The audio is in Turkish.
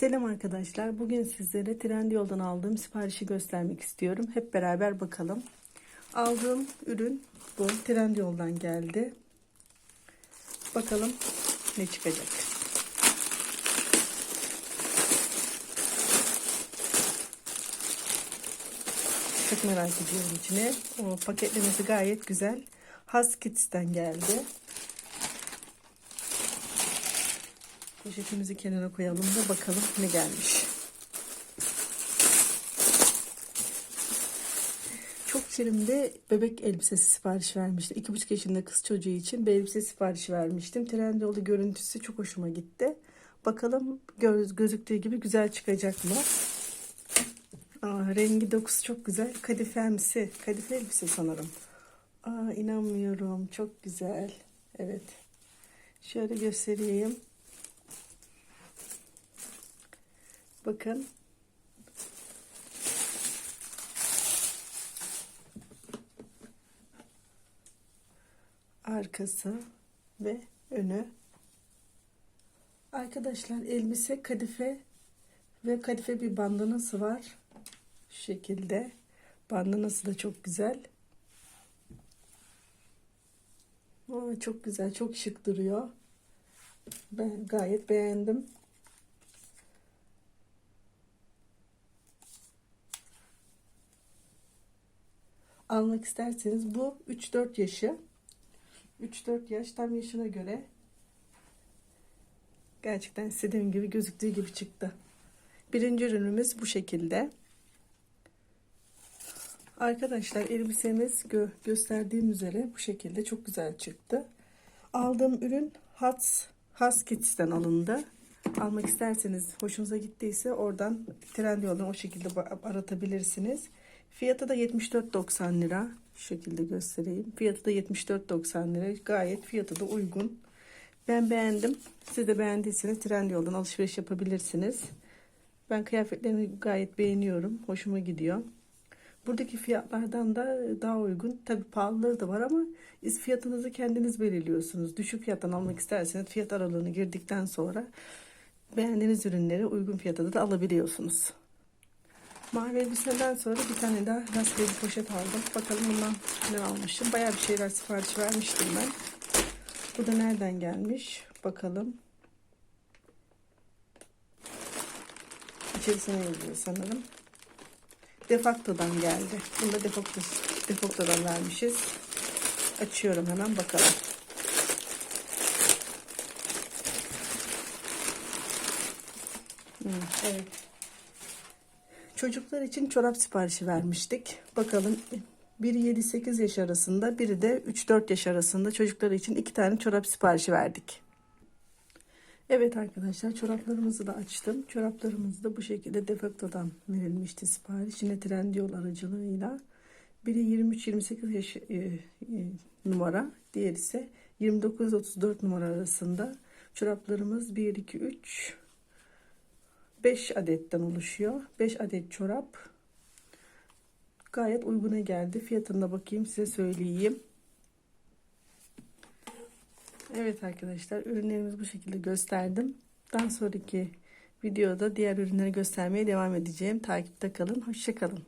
Selam arkadaşlar. Bugün sizlere Trendyol'dan aldığım siparişi göstermek istiyorum. Hep beraber bakalım. Aldığım ürün bu. Trendyol'dan geldi. Bakalım ne çıkacak. Çok merak ediyorum içine. O paketlemesi gayet güzel. Huskits'ten geldi. Poşetimizi kenara koyalım da bakalım ne gelmiş. Çok şirimde bebek elbisesi sipariş vermiştim. İki buçuk yaşında kız çocuğu için bir elbise siparişi vermiştim. Trendyol'da görüntüsü çok hoşuma gitti. Bakalım göz, gözüktüğü gibi güzel çıkacak mı? Aa, rengi dokusu çok güzel. Kadifemsi. Kadife elbise sanırım. Aa, inanmıyorum. Çok güzel. Evet. Şöyle göstereyim. Bakın. Arkası ve önü. Arkadaşlar elbise kadife ve kadife bir bandanası var. Şu şekilde. Bandanası da çok güzel. Aa, çok güzel, çok şık duruyor. Ben gayet beğendim. Almak isterseniz bu 3-4 yaşı 3-4 yaş tam yaşına göre gerçekten istediğim gibi gözüktüğü gibi çıktı. Birinci ürünümüz bu şekilde. Arkadaşlar elbisemiz gö gösterdiğim üzere bu şekilde çok güzel çıktı. Aldığım ürün Hats Huskits'ten alındı. Almak isterseniz hoşunuza gittiyse oradan Trendyol'dan o şekilde aratabilirsiniz. Fiyatı da 74.90 lira. Şu şekilde göstereyim. Fiyatı da 74.90 lira. Gayet fiyatı da uygun. Ben beğendim. Siz de beğendiyseniz Trendyol'dan alışveriş yapabilirsiniz. Ben kıyafetlerini gayet beğeniyorum. Hoşuma gidiyor. Buradaki fiyatlardan da daha uygun. Tabi pahalıları da var ama fiyatınızı kendiniz belirliyorsunuz. Düşük fiyattan almak isterseniz fiyat aralığını girdikten sonra beğendiğiniz ürünleri uygun fiyata da alabiliyorsunuz. Mavi elbiseden sonra bir tane daha rastgele bir poşet aldım. Bakalım bundan ne almışım. Bayağı bir şeyler sipariş vermiştim ben. Bu da nereden gelmiş? Bakalım. İçerisine yazıyor sanırım. Defakto'dan geldi. Bunu da Defakto, Defakto'dan vermişiz. Açıyorum hemen bakalım. Hmm, evet. Çocuklar için çorap siparişi vermiştik. Bakalım biri 7-8 yaş arasında, biri de 3-4 yaş arasında çocuklar için iki tane çorap siparişi verdik. Evet arkadaşlar çoraplarımızı da açtım. Çoraplarımız da bu şekilde defaktodan verilmişti sipariş. Yine Trendyol aracılığıyla. Biri 23-28 yaş e, e, numara, diğer ise 29-34 numara arasında. Çoraplarımız 1, 2, 3, 5 adetten oluşuyor. 5 adet çorap. Gayet uyguna geldi. Fiyatına bakayım size söyleyeyim. Evet arkadaşlar ürünlerimizi bu şekilde gösterdim. Daha sonraki videoda diğer ürünleri göstermeye devam edeceğim. Takipte kalın. Hoşçakalın.